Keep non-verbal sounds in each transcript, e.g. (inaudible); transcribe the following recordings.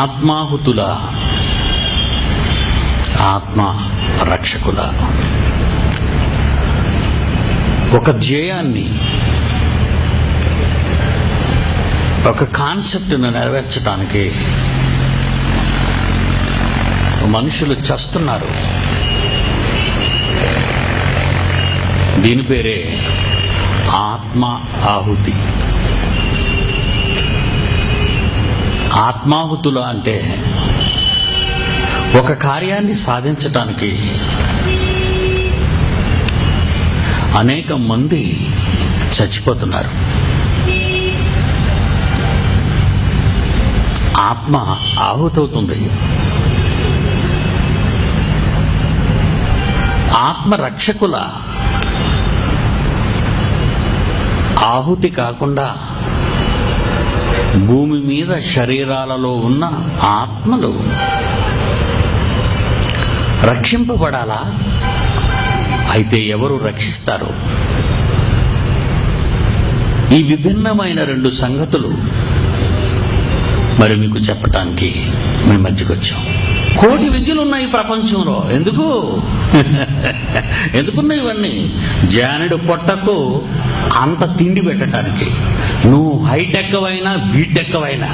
ఆత్మాహుతుల ఆత్మ రక్షకుల ఒక ధ్యేయాన్ని ఒక కాన్సెప్ట్ను నెరవేర్చడానికి మనుషులు చస్తున్నారు. దీని పేరే ఆత్మ ఆహుతి ఆత్మాహుతుల అంటే ఒక కార్యాన్ని సాధించటానికి అనేక మంది చచ్చిపోతున్నారు. ఆత్మ ఆహుతవుతుంది. ఆత్మ రక్షకుల ఆహుతి కాకుండా భూమి మీద శరీరాలలో ఉన్న ఆత్మలు రక్షింపబడాలా? అయితే ఎవరు రక్షిస్తారు? ఈ విభిన్నమైన రెండు సంగతులు మరి మీకు చెప్పటానికి మీ మధ్యకి వచ్చాం కోటి విద్యలు ఉన్నాయి ప్రపంచంలో. ఎందుకు? ఎందుకున్నాయి ఇవన్నీ? జానుడు పొట్టకు అంత తిండి పెట్టడానికి నువ్వు హైటెక్ అయినా బీటెక్ అయినా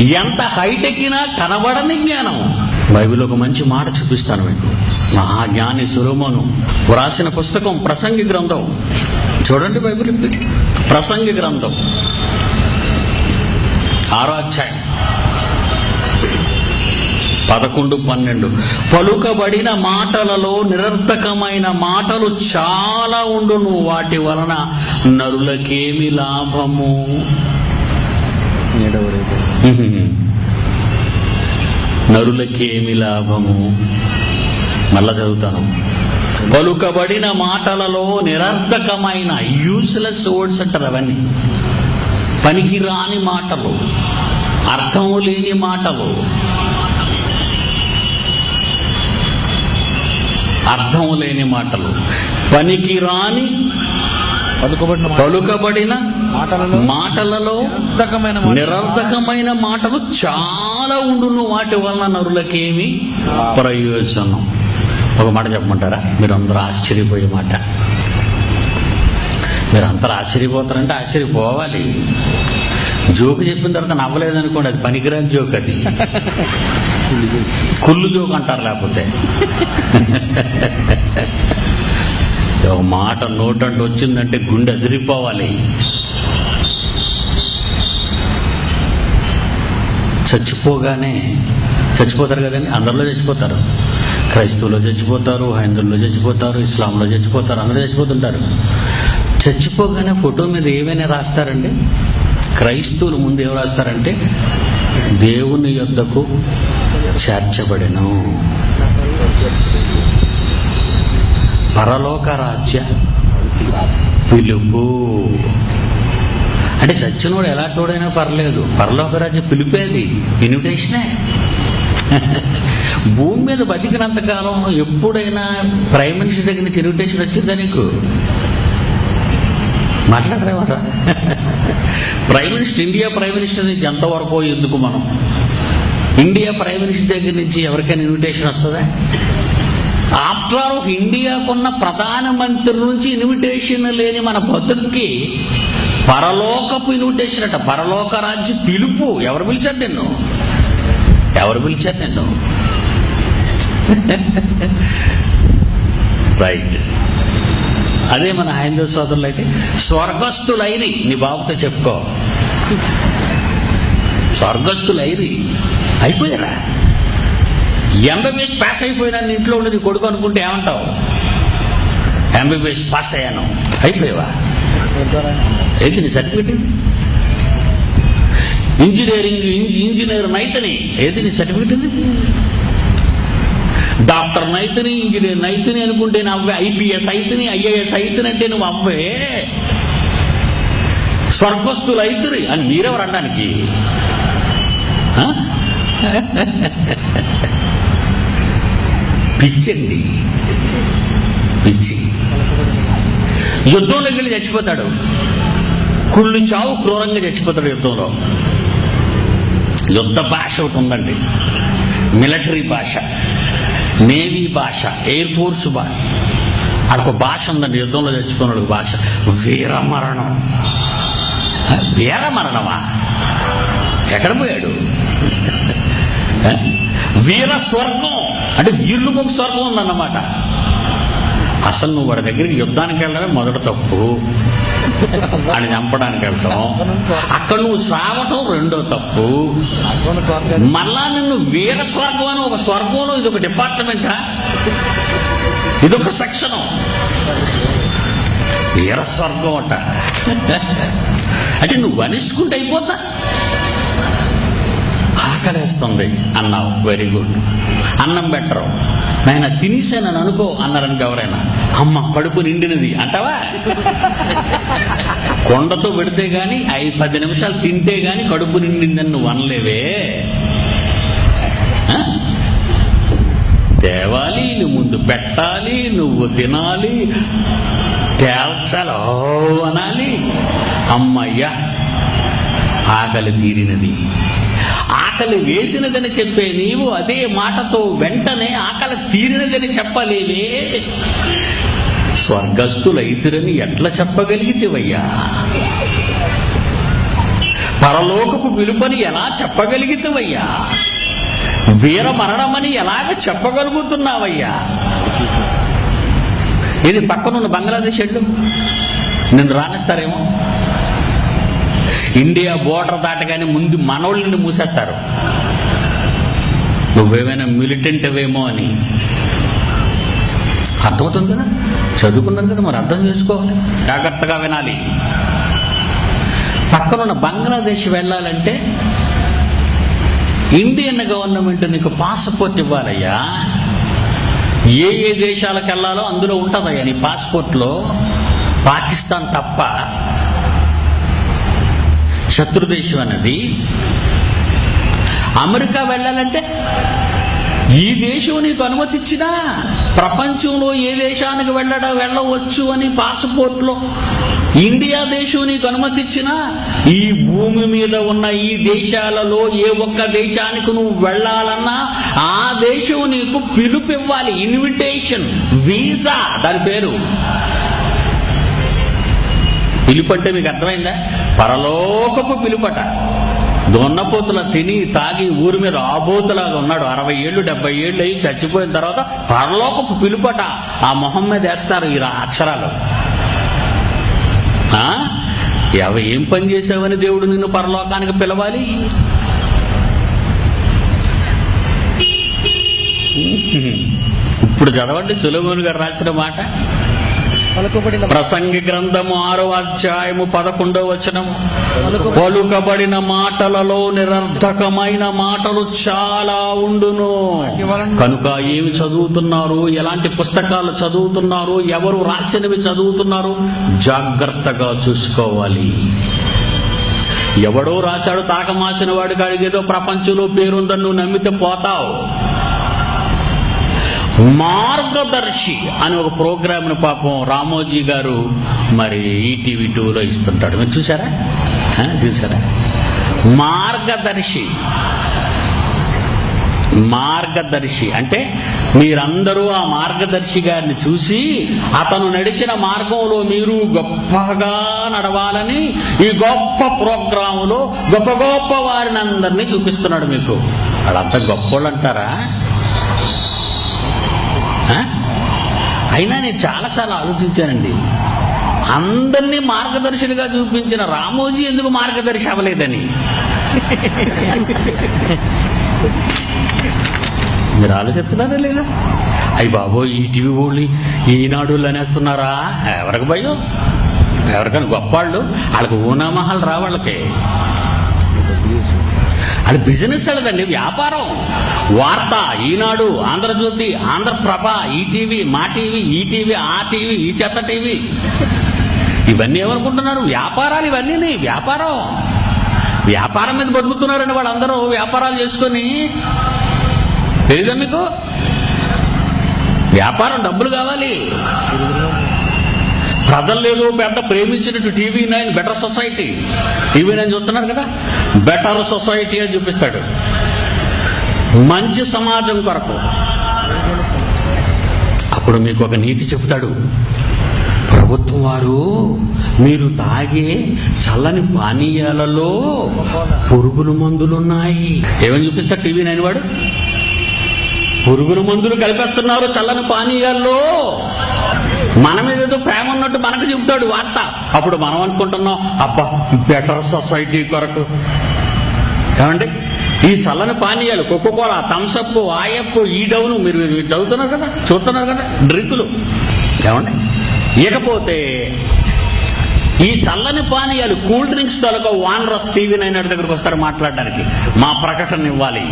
ఎంత హైటెక్కినా కనబడని జ్ఞానం. బైబిల్ ఒక మంచి మాట చూపిస్తాను మీకు. మహాజ్ఞాని సులోమోను వ్రాసిన పుస్తకం ప్రసంగి గ్రంథం. చూడండి బైబిల్. ప్రసంగి గ్రంథం. ఆరో అధ్యాయం. పదకొండు పన్నెండు. పలుకబడిన మాటలలో నిరర్థకమైన మాటలు చాలా ఉండును. వాటి వలన నరులకేమి లాభము? నరులకేమి లాభము? మళ్ళా చదువుతాను. పలుకబడిన మాటలలో నిరర్ధకమైన యూస్లెస్ వర్డ్స్ అంటారు అవన్నీ. పనికిరాని మాటలు అర్థం లేని మాటలు అర్థం లేని మాటలు. పనికిరాని పలుకబడిన మాట- పలుకబడిన మాటలలో నిరర్థకమైన నిరర్ధకమైన మాటలు చాలా ఉండును. వాటి వలన నరులకేమి ప్రయోజనం. ఒక మాట చెప్పమంటారా? మీరు అందరూ ఆశ్చర్యపోయే మాట. మీరు అందరూ ఆశ్చర్యపోతారంటే ఆశ్చర్యపోవాలి. జోకు చెప్పిన తర్వాత నవ్వలేదనుకోండి అది పనికిరాని జోక్ అది. కుళ్ళు జోక్ అంటారు లేకపోతే. ఒక మాట నోటంటే వచ్చిందంటే గుండె అదిరిపోవాలి. చచ్చిపోగానే చచ్చిపోతారు కదండి అందరిలో చచ్చిపోతారు. క్రైస్తవులో చచ్చిపోతారు హైందువులో చచ్చిపోతారు ఇస్లాంలో చచ్చిపోతారు అందరూ చచ్చిపోతుంటారు. చచ్చిపోగానే ఫోటో మీద ఏమైనా రాస్తారండి? క్రైస్తవులు ముందు ఏం రాస్తారంటే దేవుని యొద్దకు చేర్చబడెను. పరలోక రాజ్య పిలుపు. అంటే సచ్చినోడు ఎలాంటివాడైనా పర్లేదు. పరలోక రాజ్య పిలిపేది. ఇన్విటేషనే. (laughs) భూమి మీద బతికినంతకాలం ఎప్పుడైనా ప్రైమ్ మినిస్టర్ దగ్గర నుంచి ఇన్విటేషన్ వచ్చిందా నీకు? మాట్లాడరేమరా (laughs) prime minister India prime minister నుంచి ఎంతవరకు ఎందుకు మనం? ఇండియా ప్రైమ్ మినిస్టర్ దగ్గర నుంచి ఎవరికైనా ఇన్విటేషన్ వస్తుందా? ఆఫ్టర్ ఆల్ ఇండియాకున్న ప్రధానమంత్రి నుంచి ఇన్విటేషన్ లేని మన బతుక్కి పరలోకపు ఇన్విటేషన్ అట. పరలోక రాజ్య పిలుపు. ఎవరు పిలిచారు నిన్ను? ఎవరు పిలిచారు నిన్ను? రైట్ అదే మన హైందవ సోదరులు అయితే స్వర్గస్థులైరి నీ బాబుతో చెప్పుకో. స్వర్గస్థులైరి అయిపోయారా? ఎంబీబీఎస్ పాస్ అయిపోయినా ఇంట్లో ఉండి నీ కొడుకు అనుకుంటే ఏమంటావు? ఎంబీబీఎస్ పాస్ అయ్యాను. అయిపోయావా? ఏది నీ సర్టిఫికెట్ ఇంజనీరింగ్ ఇంజనీర్ నైతని. ఏది నీ సర్టిఫికెట్ ఇది? డాక్టర్ నైతని ఇంజనీర్ నైతని అనుకుంటే నువ్వు. ఐపీఎస్ అయితని ఐఏఎస్ అయితని అంటే నువ్వు అవ్వే. స్వర్గస్థులు అయితరి అని మీరెవరు అనడానికి? పిచ్చండి. పిచ్చి. యుద్ధంలోకి వెళ్ళి చచ్చిపోతాడు. కుళ్ళు చావు క్రూరంగా చచ్చిపోతాడు యుద్ధంలో. యుద్ధ భాష ఒకటి ఉందండి. మిలిటరీ భాష. నేవీ భాష ఎయిర్ ఫోర్స్ భాష అదొక భాష ఉందండి యుద్ధంలో చచ్చిపోయిన భాష. వీరమరణం. వీరమరణమా? ఎక్కడ పోయాడు? (laughs) Eh? వీర స్వర్గం. అంటే వీళ్ళకు ఒక స్వర్గం ఉందన్నమాట. అసలు నువ్వు వాడి దగ్గరికి యుద్ధానికి వెళ్ళడమే మొదటి తప్పు. అని చంపడానికి వెళ్తాం అక్కడ నువ్వు సావటం రెండో తప్పు. మళ్ళా నిన్ను వీర స్వర్గం అని ఒక స్వర్గంలో ఇది ఒక డిపార్ట్మెంటా ఇదొక సెక్షను వీర స్వర్గం అట. (laughs) అంటే నువ్వు అనిసుకుంటే అయిపోతా ఆకలేస్తుంది. అన్నావు. వెరీ గుడ్ అన్నం బెటరు నాయన తినేసానని అనుకో అన్నారనుకో ఎవరైనా. అమ్మ కడుపు నిండినది అంటావా? కొండతో పెడితే గాని ఐదు పది నిమిషాలు తింటే గాని కడుపు నిండిందని నువ్వు అనలేవే. ఆ? తేవాలి నువ్వు ముందు పెట్టాలి నువ్వు తినాలి తేల్చాలి అనాలి. అమ్మయ్యా ఆకలి తీరినది. ఆకలి వేసినదని చెప్పే నీవు అదే మాటతో వెంటనే ఆకలి తీరినదని చెప్పలేవే. స్వర్గస్థులైతురని ఎట్లా చెప్పగలిగితేవయ్యా? పరలోకపు పిలుపని ఎలా చెప్పగలిగితేవయ్యా? వీర మరణమని ఎలాగ చెప్పగలుగుతున్నావయ్యా? ఇది పక్కనున్న బంగ్లాదేశ్ ఎళ్ళు నిన్ను రాణిస్తారేమో? ఇండియా బోర్డర్ దాటగానే ముందు మనోళ్ళని మూసేస్తారు. నువ్వేమైనా మిలిటెంట్ అవేమో అని. అర్థమవుతుంది కదా? చదువుకున్నాను కదా మరి అర్థం చేసుకోవాలి. జాగ్రత్తగా వినాలి. పక్కనున్న బంగ్లాదేశ్ వెళ్ళాలంటే ఇండియన్ గవర్నమెంట్ నీకు పాస్పోర్ట్ ఇవ్వాలయ్యా. ఏ ఏ దేశాలకు వెళ్ళాలో అందులో ఉంటుందయ్యా నీ పాస్పోర్ట్లో. పాకిస్తాన్ తప్ప. శత్రుదేశం అన్నది అమెరికా వెళ్ళాలంటే ఈ దేశం నీకు అనుమతిచ్చినా ప్రపంచంలో ఏ దేశానికి వెళ్ళడ వెళ్ళవచ్చు అని పాస్పోర్ట్లో ఇండియా దేశం నీకు అనుమతిచ్చినా ఈ భూమి మీద ఉన్న ఈ దేశాలలో ఏ ఒక్క దేశానికి నువ్వు వెళ్ళాలన్నా ఆ దేశం నీకు పిలుపు ఇవ్వాలి ఇన్విటేషన్ వీసా దాని పేరు. పిలుపు అంటే మీకు అర్థమైందా? పరలోకపు పిలుపట దొన్నపోతుల తిని తాగి ఊరి మీద ఆబోతులాగా ఉన్నాడు. అరవై ఏళ్ళు డెబ్బై ఏళ్ళు అయ్యి చచ్చిపోయిన తర్వాత పరలోకపు పిలుపట ఆ మొహం మీద వేస్తారు ఈ అక్షరాలు. ఎవ ఏం పని చేసావని దేవుడు నిన్ను పరలోకానికి పిలవాలి? ఇప్పుడు చదవండి సులభులు గారు రాసిన మాట. ప్రసంగి గ్రంథము ఆరో అధ్యాయము పదకొండో వచనము పలుకబడిన మాటలలో నిరర్ధకమైన మాటలు చాలా ఉండును. కనుక ఏమి చదువుతున్నారు? ఎలాంటి పుస్తకాలు చదువుతున్నారు? ఎవరు రాసినవి చదువుతున్నారు? జాగ్రత్తగా చూసుకోవాలి. ఎవడో రాశాడు తాకమాసిన వాడికి అడిగేదో ప్రపంచంలో పేరుందని నువ్వు నమ్మితే పోతావు. మార్గదర్శి అని ఒక ప్రోగ్రామ్ను పాపం రామోజీ గారు మరి ఈటీవీ టూలో ఇస్తుంటాడు. మీరు చూసారా చూసారా మార్గదర్శి. మార్గదర్శి. అంటే మీరందరూ ఆ మార్గదర్శి గారిని చూసి అతను నడిచిన మార్గంలో మీరు గొప్పగా నడవాలని ఈ గొప్ప ప్రోగ్రాములో గొప్ప గొప్ప వారిని అందరినీ చూపిస్తున్నాడు మీకు. వాళ్ళంతా గొప్పోళ్ళు అంటారా ఆ? అయినా నేను చాలాసార్లు ఆలోచించానండి. అందరినీ మార్గదర్శులుగా చూపించిన రామోజీ ఎందుకు మార్గదర్శి అవ్వలేదని. మీరు ఆలోచిస్తున్నారా లేదా? అయ్యి బాబో ఈ టీవీ వాళ్ళు ఈనాడు అనేస్తున్నారా ఎవరికి భయం? ఎవరికైనా గొప్పవాళ్ళు వాళ్ళకి ఊనామహాలు రా వాళ్ళకి అది బిజినెస్ వెళ్ళదండి వ్యాపారం. వార్త ఈనాడు ఆంధ్రజ్యోతి ఆంధ్రప్రభ ఈటీవీ మా టీవీ ఈ టీవీ ఆ టీవీ ఈ చెత్త టీవీ. ఇవన్నీ ఏమనుకుంటున్నారు? వ్యాపారాలు ఇవన్నీ వ్యాపారం. వ్యాపారం మీద బతుకుతున్నారండి వాళ్ళందరూ వ్యాపారాలు చేసుకొని. తెలీదా మీకు? వ్యాపారం డబ్బులు కావాలి. ప్రజలు ఏదో పెద్ద ప్రేమించినట్టు TV nine better society. TV nine చూస్తున్నారు కదా? బెటర్ సొసైటీ అని చూపిస్తాడు. మంచి సమాజం కొరకు. అప్పుడు మీకు ఒక నీతి చెప్తాడు ప్రభుత్వం వారు మీరు తాగే చల్లని పానీయాలలో పురుగుల మందులున్నాయి. ఏమని చూపిస్తాడు టీవీ నైన్ వాడు? పురుగుల మందులు కలిపేస్తున్నారు చల్లని పానీయాల్లో. మన మీద ఏదో ప్రేమ ఉన్నట్టు మనకు చెబుతాడు వార్త. అప్పుడు మనం అనుకుంటున్నాం అబ్బా బెటర్ సొసైటీ కొరకు. ఏమండి? ఈ చల్లని పానీయాలు కోకోకోలా థమ్సప్ ఆయప్ ఈ డౌను మీరు మీరు చదువుతున్నారు కదా? చూస్తున్నారు కదా? డ్రింకులు. ఏమండి? ఇకపోతే ఈ చల్లని పానీయాలు కూల్ డ్రింక్స్ తాలూకా వానరస్ టీవీ నైన్ దగ్గరకు వస్తారు మాట్లాడడానికి. మా ప్రకటన ఇవ్వాలి.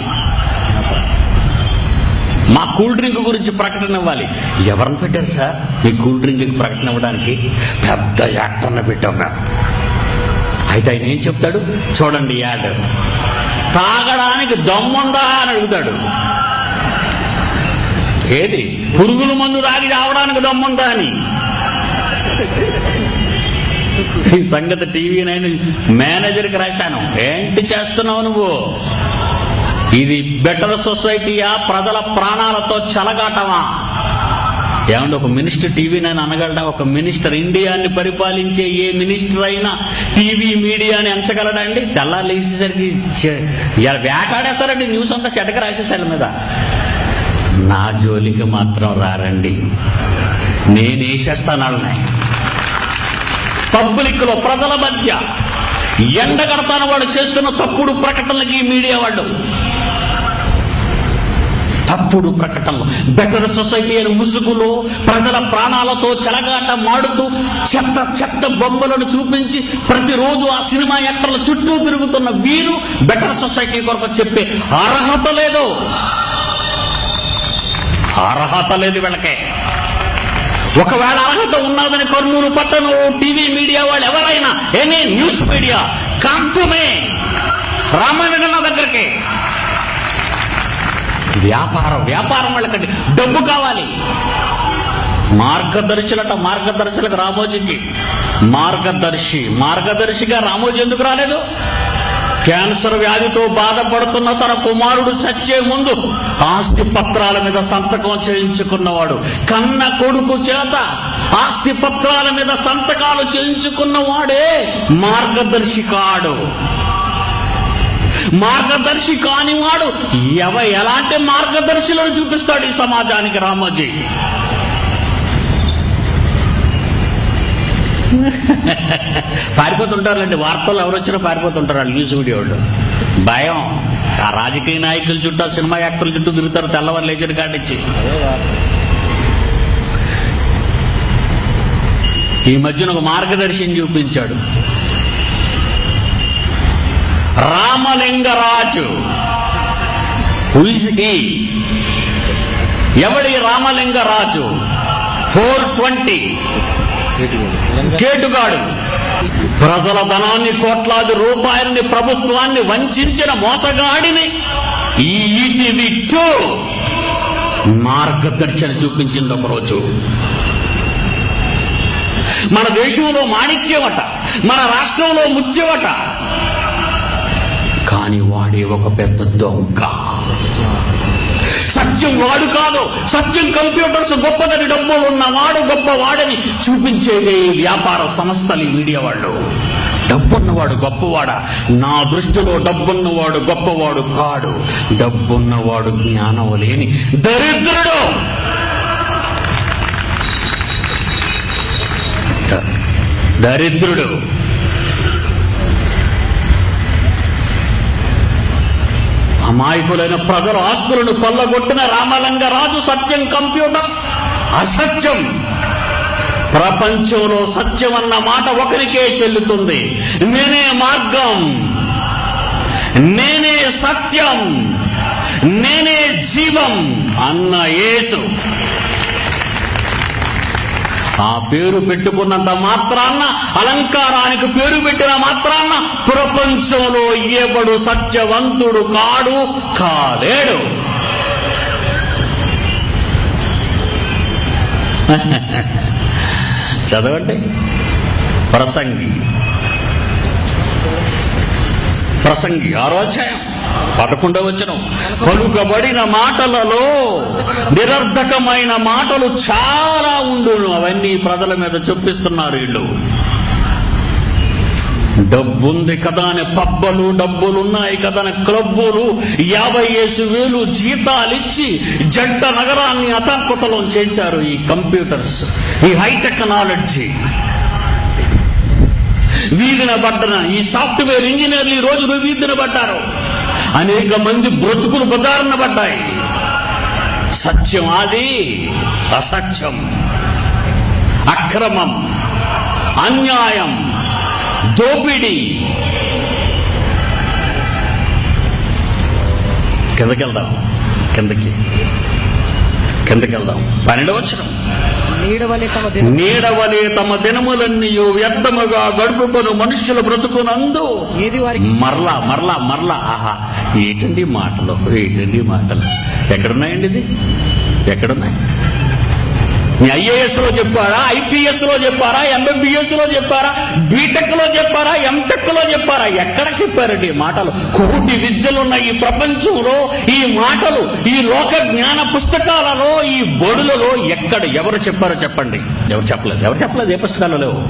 మా కూల్ డ్రింక్ గురించి ప్రకటన ఇవ్వాలి. ఎవరిని పెట్టారు సార్? మీ కూల్ డ్రింక్ ప్రకటన ఇవ్వడానికి? పెద్ద యాక్టర్ని పెట్టాం మేము. అయితే ఆయన ఏం చెప్తాడు? చూడండి యాడ్. తాగడానికి దమ్ముందా అని అడుగుతాడు. ఏది? పురుగుల మందు తాగి రావడానికి దమ్ముందా అని. ఈ సంగతి టీవీ నైన్ మేనేజర్కి రాశాను. ఏంటి చేస్తున్నావు నువ్వు? ఇది బెటర్ సొసైటీయా ప్రజల ప్రాణాలతో చలగాటమా? ఏమంటే ఒక మినిస్టర్ టీవీ నేను అనగలడా? ఒక మినిస్టర్ ఇండియాని పరిపాలించే ఏ మినిస్టర్ అయినా టీవీ మీడియాని ఎంచగలడా అండి తెల్లారు వేసేసరికి వేటాడేస్తారండి న్యూస్ అంతా చెడ్డగా రాసేసాడు మీద. నా జోలికి మాత్రం రారండి. నేను వేసేస్తాను వాళ్ళని. ప్రజల మధ్య ఎండగడతాను వాళ్ళు చేస్తున్న తప్పుడు ప్రకటనలకి ఈ మీడియా వాళ్ళు. తప్పుడు ప్రకటనలు. బెటర్ సొసైటీ అని ముసుగులో ప్రజల ప్రాణాలతో చెలగాట మాడుతూ చెత్త చెత్త బొమ్మలను చూపించి ప్రతిరోజు ఆ సినిమా యాక్టర్ల చుట్టూ తిరుగుతున్న వీరు బెటర్ సొసైటీ కొరకు చెప్పే అర్హత లేదు. అర్హత లేదు వీళ్ళకే. ఒకవేళ అర్హత ఉన్నదని కర్నూలు పట్టణం టీవీ మీడియా వాళ్ళు ఎవరైనా ఎనీ న్యూస్ మీడియా కంటుమే రామాయణ దగ్గరికి. వ్యాపారం వ్యాపారం వాళ్ళకంటే డబ్బు కావాలి. మార్గదర్శులట మార్గదర్శులకు రామోజీకి. మార్గదర్శి మార్గదర్శిగా రామోజీ ఎందుకు రాలేదు? క్యాన్సర్ వ్యాధితో బాధపడుతున్న తన కుమారుడు చచ్చే ముందు ఆస్తి పత్రాల మీద సంతకం చేయించుకున్నవాడు కన్న కొడుకు చేత ఆస్తి పత్రాల మీద సంతకాలు చేయించుకున్నవాడే మార్గదర్శి కాడు. మార్గదర్శి కానివాడు ఎవ ఎలాంటి మార్గదర్శులను చూపిస్తాడు ఈ సమాజానికి రామోజీ? పారిపోతుంటారండి వార్తలు ఎవరు వచ్చినా పారిపోతుంటారు వాళ్ళు న్యూస్ మీడియా వాళ్ళు భయం. ఆ రాజకీయ నాయకుల చుట్టూ సినిమా యాక్టర్ల చుట్టూ తిరుగుతారు తెల్లవారు లేచిన కాటిచ్చి ఈ మధ్యన ఒక మార్గదర్శిని చూపించాడు. రామలింగరాజు. Who ఎవడి రామలింగరాజు? Four twenty కేటుగాడు. ప్రజల ధనాన్ని కోట్లాది రూపాయలని ప్రభుత్వాన్ని వంచిన మోసగాడిని. ఈ ఈటీవీ టూ మార్గదర్శన చూపించింది ఒకరోజు. మన దేశంలో మాణిక్యవట మన రాష్ట్రంలో ముత్యవట కానీ వాడే ఒక పెద్ద దొంగ. సత్యం వాడు కాదు. సత్యం కంప్యూటర్స్ గొప్పదని డబ్బులు ఉన్నవాడు గొప్పవాడని చూపించేదే ఈ వ్యాపార సంస్థలు మీడియా వాళ్ళు. డబ్బున్నవాడు గొప్పవాడా? నా దృష్టిలో డబ్బున్నవాడు గొప్పవాడు కాడు. డబ్బున్నవాడు జ్ఞానం లేని దరిద్రుడు. దరిద్రుడు. అమాయకులైన ప్రజల ఆస్తులను కొల్లగొట్టిన రామలింగరాజు సత్యం కంప్యూటర్. అసత్యం. ప్రపంచంలో సత్యం అన్న మాట ఒకరికే చెల్లుతుంది. నేనే మార్గం. నేనే సత్యం. నేనే జీవం అన్న యేసు. ఆ పేరు పెట్టుకున్నంత మాత్రాన్న అలంకారానికి పేరు పెట్టిన మాత్రాన్న ప్రపంచంలో ఎవడు సత్యవంతుడు కాడు కాలేడు. (laughs) చదవండి. ప్రసంగి. ప్రసంగి ఆరో అధ్యాయం. పదకొండవ వచనం. పలుకబడిన మాటలలో నిరర్ధకమైన మాటలు చాలా ఉండును. అవన్నీ ప్రజల మీద చూపిస్తున్నారు వీళ్ళు. డబ్బుంది కదా అని పబ్బలు డబ్బులు ఉన్నాయి కదా అని క్లబ్బులు యాభై ఏసు వేలు జీతాలు ఇచ్చి జంట నగరాన్ని అతాకుతలం చేశారు ఈ కంప్యూటర్స్ ఈ హై టెక్నాలజీ వీధిన పడ్డన ఈ సాఫ్ట్వేర్ ఇంజనీర్లు ఈ రోజు వీధిన పడ్డారు. అనేక మంది బ్రతుకులు బదారణ పడ్డాయి. సత్యం అది అసత్యం. అక్రమం. అన్యాయం. దోపిడీ. కిందకి. వెళ్దాం కిందకి కిందకి వెళ్దాం పన్నెండు వచ్చిన నీడవలే తమ దినములన్నీ వ్యర్థముగా గడుపుకొను మనుష్యుల బ్రతుకునందు. మరలా మరలా మరలా ఆహా. ఏంటండి మాటలు? ఏంటండి మాటలు? ఎక్కడున్నాయండి ఇది? ఎక్కడున్నాయి? మీ ఐఏఎస్లో చెప్పారా? ఐపీఎస్లో చెప్పారా? ఎంబీబీఎస్లో చెప్పారా? బీటెక్లో చెప్పారా? ఎంటెక్లో చెప్పారా? ఎక్కడ చెప్పారండి ఈ మాటలు? కోటి విద్యలున్న ఈ ప్రపంచంలో. ఈ మాటలు ఈ లోక జ్ఞాన పుస్తకాలలో ఈ బడులలో ఎక్కడ ఎవరు చెప్పారో చెప్పండి. ఎవరు చెప్పలేదు? ఎవరు చెప్పలేదు? ఏ పుస్తకాలు లేవు?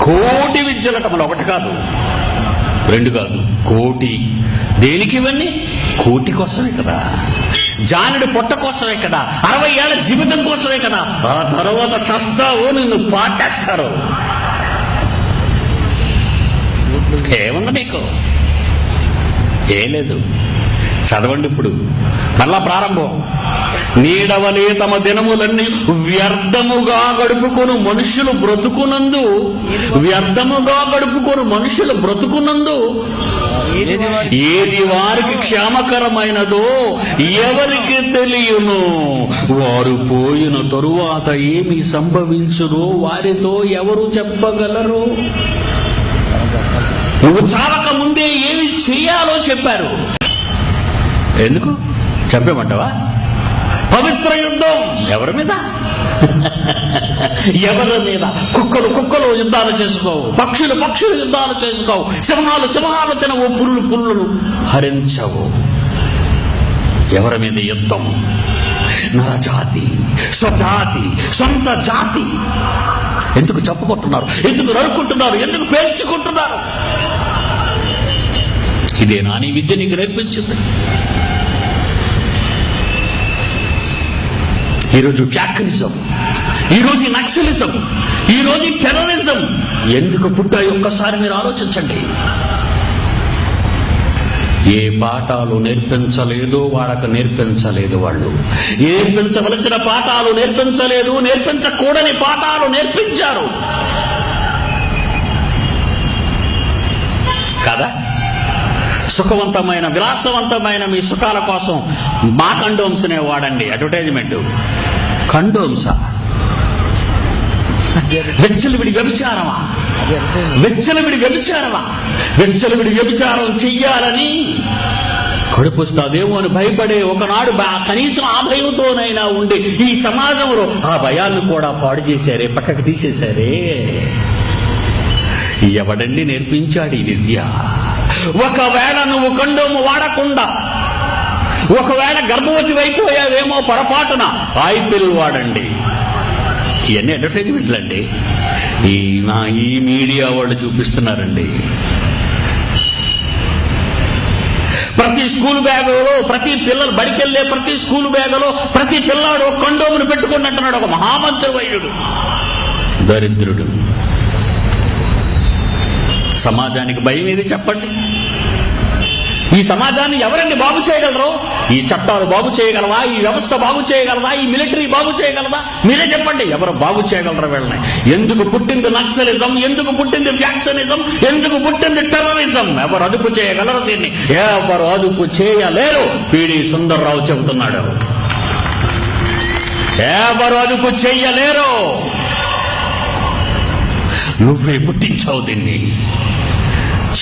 కోటి విద్యలట మన ఒకటి కాదు. రెండు కాదు కోటి. దేనికి ఇవన్నీ? కోటి కోసమే కదా. జానుడు పొట్ట కోసమే కదా. అరవై ఏళ్ళ జీవితం కోసమే కదా. ఆ తర్వాత చస్తావు నిన్ను పాటేస్తారు. ఏముంది నీకు ఏం లేదు. చదవండి ఇప్పుడు. మళ్ళా ప్రారంభం. నీడవలే తమ దినములన్నీ వ్యర్థముగా గడుపుకొను మనుషులు బ్రతుకునందు వ్యర్థముగా గడుపుకొను మనుషులు బ్రతుకునందు ఏది వారికి క్షేమకరమైనదో ఎవరికి తెలియను? వారు పోయిన తరువాత ఏమి సంభవించునో వారితో ఎవరు చెప్పగలరు? నువ్వు చావక ముందే ఏమి చేయాలో చెప్పారు. ఎందుకు? చంపేమంటావా పవిత్ర యుద్ధం ఎవరి మీద? (laughs) ఎవరి మీద? కుక్కలు కుక్కలు యుద్ధాలు చేసుకోవు. పక్షులు పక్షులు యుద్ధాలు చేసుకోవు. సింహాలు సింహాలు తినవు పుల్లు పుల్లులు హరించవు. ఎవరి మీద యుద్ధం? నరజాతి స్వజాతి సొంత జాతి. ఎందుకు చెప్పుకుంటున్నారు ఎందుకు నరుక్కుంటున్నారు? ఎందుకు పేల్చుకుంటున్నారు? ఇదేనా నీ విద్య నీకు నేర్పించింది? ఈరోజు ఫ్యాక్టరిజం ఈరోజు నక్సలిజం. ఈరోజు టెర్రరిజం. ఎందుకు పుట్టాయి? ఒక్కసారి మీరు ఆలోచించండి. ఏ పాఠాలు నేర్పించలేదు వాళ్ళకు నేర్పించలేదు వాళ్ళు. నేర్పించవలసిన పాఠాలు నేర్పించలేదు నేర్పించకూడని పాఠాలు నేర్పించారు కదా సుఖవంతమైన విలాసవంతమైన మీ సుఖాల కోసం మా కండోమ్స్నే వాడండి. అడ్వర్టైజ్మెంట్. కండోమ్సా? వెచ్చలవిడి వ్యభిచారమా? వెచ్చలవిడి వ్యభిచారమా? వెచ్చలవిడి వ్యభిచారం చెయ్యాలని కడుపుస్తాదేమో అని భయపడే ఒకనాడు బా కనీసం ఆ భయంతోనైనా ఉండే ఈ సమాజంలో ఆ భయాలను కూడా పాడు చేశారే పక్కకు తీసేశారే. ఎవడండి నేర్పించాడు ఈ విద్య? ఒకవేళ నువ్వు కండోము వాడకుండా ఒకవేళ గర్భవతి అయిపోయావేమో పొరపాటున ఐపిల్ వాడండి. ఇవన్నీ అడ్వర్టైజ్మెంట్లు అండి ఈ నా ఈ మీడియా వాళ్ళు చూపిస్తున్నారండి. ప్రతి స్కూల్ బ్యాగులో ప్రతి పిల్లలు బడికెళ్ళే ప్రతి స్కూల్ బ్యాగులో ప్రతి పిల్లాడు ఒక కండోమును పెట్టుకుని అంటున్నాడు ఒక మహామంత్రి వైద్యుడు దరిద్రుడు. సమాజానికి భయం ఏది చెప్పండి? ఈ సమాజాన్ని ఎవరండి బాగు చేయగలరు? ఈ చట్టాలు బాగు చేయగలవా? ఈ వ్యవస్థ బాగు చేయగలదా? ఈ మిలిటరీ బాగు చేయగలదా? మీరే చెప్పండి. ఎవరు బాగు చేయగలరు వీళ్ళని? ఎందుకు పుట్టింది నక్సలిజం? ఎందుకు పుట్టింది ఫ్యాక్షనిజం? ఎందుకు పుట్టింది టెర్రరిజం? ఎవరు అదుపు చేయగలరు దీన్ని? ఎవరు అదుపు చేయలేరు? పిడి సుందర్రావు చెబుతున్నాడు. ఎవరు అదుపు చేయలేరు? నువ్వే పుట్టించావు దీన్ని.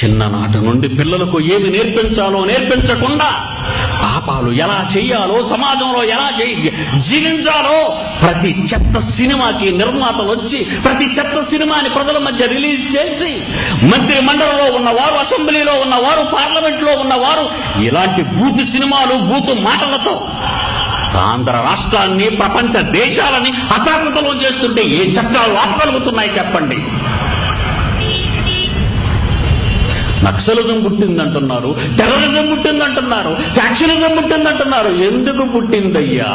చిన్ననాటి నుండి పిల్లలకు ఏమి నేర్పించాలో నేర్పించకుండా పాపాలు ఎలా చేయాలో సమాజంలో ఎలా జీవించాలో ప్రతి చెత్త సినిమాకి నిర్మాతలు వచ్చి ప్రతి చెత్త సినిమాని ప్రజల మధ్య రిలీజ్ చేసి మంత్రి మండలిలో ఉన్నవారు అసెంబ్లీలో ఉన్నవారు పార్లమెంట్లో ఉన్నవారు ఇలాంటి బూతు సినిమాలు బూతు మాటలతో ఆంధ్ర రాష్ట్రాన్ని ప్రపంచ దేశాలని అతాకుతలం చేస్తుంటే ఏ చట్టాలు ఆపగలుగుతున్నాయి చెప్పండి? నక్సలిజం పుట్టిందంటున్నారు టెర్రరిజం పుట్టిందంటున్నారు ఫ్యాక్షనిజం పుట్టిందంటున్నారు. ఎందుకు పుట్టిందయ్యా?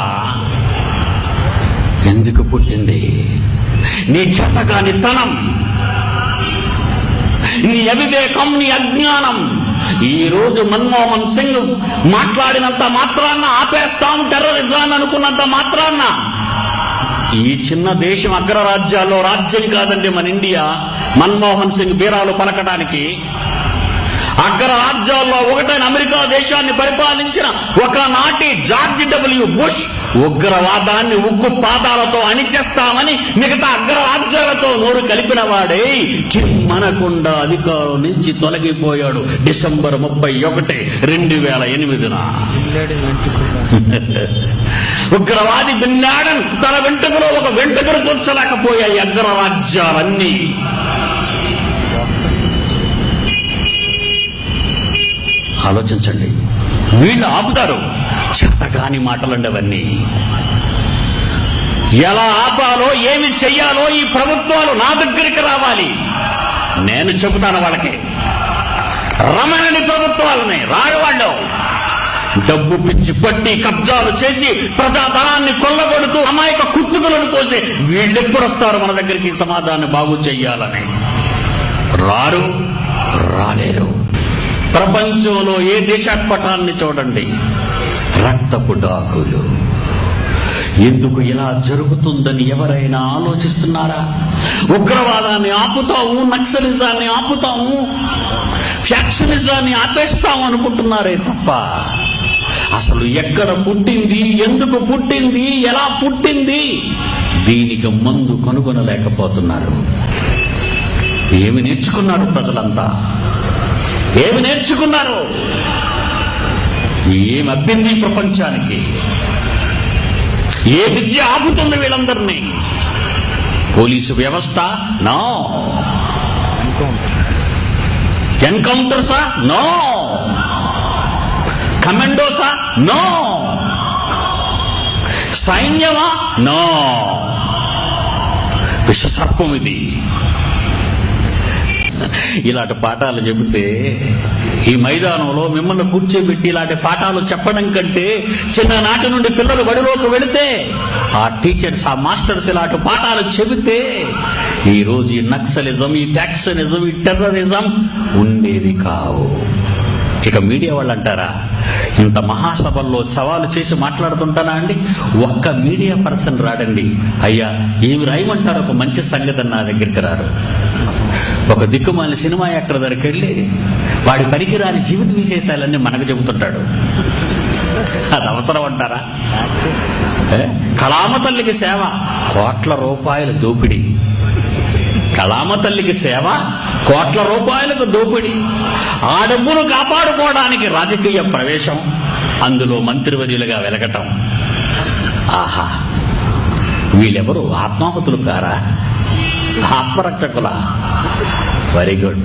ఎందుకు పుట్టింది? నీ చేతగాని తనం నీ అవివేకం నీ అజ్ఞానం ఈ రోజు మన్మోహన్ సింగ్ మాట్లాడినంత మాత్రాన్న ఆపేస్తాం టెర్రరిజాన్ని అనుకున్నంత మాత్రాన్న. ఈ చిన్న దేశం అగ్రరాజ్యాల్లో రాజ్యం కాదండి మన ఇండియా. మన్మోహన్ సింగ్ బీరాలు పలకడానికి అగ్రరాజ్యాల్లో ఒకటైన అమెరికా దేశాన్ని పరిపాలించిన ఒకనాటి జార్జ్ డబ్ల్యూ బుష్ ఉగ్రవాదాన్ని ఉక్కు పాదాలతో అణిచేస్తామని మిగతా అగ్రరాజ్యాలతో నోరు కలిపిన వాడే కిమ్మనకుండా అధికారం నుంచి తొలగిపోయాడు డిసెంబర్ ముప్పై ఒకటి రెండు వేల ఎనిమిదిన. ఉగ్రవాది బిన్నాడన్ తన వెంట్రుకలో ఒక వెంట్రుకలు కూర్చోలేకపోయాయి అగ్రరాజ్యాలన్నీ ఆలోచించండి. వీళ్ళు ఆపుతారు. చేతగాని మాటలండి అవన్నీ ఎలా ఆపాలో ఏమి చెయ్యాలో ఈ ప్రభుత్వాలు నా దగ్గరికి రావాలి. నేను చెబుతాను వాళ్ళకి. రమణని ప్రభుత్వాలని రారు వాళ్ళు డబ్బు పిచ్చి పట్టి కబ్జాలు చేసి ప్రజాధనాన్ని కొల్లగొడుతూ అమాయక కుత్తుకులను కోసి వీళ్ళెప్పుడు వస్తారు మన దగ్గరికి సమాధానం బాగు చెయ్యాలని? రారు రాలేరు. ప్రపంచంలో ఏ దేశాత్పటాన్ని చూడండి? రక్తపు డాకులు. ఎందుకు ఇలా జరుగుతుందని ఎవరైనా ఆలోచిస్తున్నారా? ఉగ్రవాదాన్ని ఆపుతాము నక్సలిజాన్ని ఆపుతాము ఫ్యాక్షనిజాన్ని ఆపేస్తాము అనుకుంటున్నారే తప్ప అసలు ఎక్కడ పుట్టింది ఎందుకు పుట్టింది ఎలా పుట్టింది? దీనికి మందు కనుగొనలేకపోతున్నారు. ఏమి నేర్చుకున్నారు ప్రజలంతా? ఏమి నేర్చుకున్నారు? ఏం అబ్బింది ప్రపంచానికి? ఏ విద్య ఆగుతుంది వీళ్ళందరినీ? పోలీసు వ్యవస్థ? నో. ఎన్కౌంటర్సా? నో. కమాండోసా? నో. సైన్యమా? నో. విషసర్పం ఇది. ఇలాంటి పాఠాలు చెబితే ఈ మైదానంలో మిమ్మల్ని కూర్చోబెట్టి ఇలాంటి పాఠాలు చెప్పడం కంటే చిన్ననాటి నుండి పిల్లలు బడిలోకి వెళితే ఆ టీచర్స్ ఆ మాస్టర్స్ ఇలాంటి పాఠాలు చెబితే ఈరోజు ఈ నక్సలిజం ఈ ఫ్యాక్షనిజం ఈ టెర్రరిజం ఉండేవి కావు. ఇక మీడియా వాళ్ళు అంటారా ఇంత మహాసభల్లో సవాలు చేసి మాట్లాడుతుంటానా అండి? ఒక్క మీడియా పర్సన్ రాడండి. అయ్యా ఏమి రాయమంటారు? ఒక మంచి సంగతి నా దగ్గరికి రారు. ఒక దిక్కుమాలిన సినిమా యాక్టర్ దగ్గరికి వెళ్ళి వాడి పనికిరాని జీవిత విశేషాలన్నీ మనకు చెబుతుంటాడు. అది అవసరం అంటారా? కళామ తల్లికి సేవ కోట్ల రూపాయల దోపిడీ. కళామ తల్లికి సేవ కోట్ల రూపాయలకు దోపిడీ. ఆ డబ్బును కాపాడుకోవడానికి రాజకీయ ప్రవేశం అందులో మంత్రివర్యులుగా వెలగటం. ఆహా వీళ్ళెవరు ఆత్మాహుతులు కారా? ఆత్మరక్షకులా వెరీ గుడ్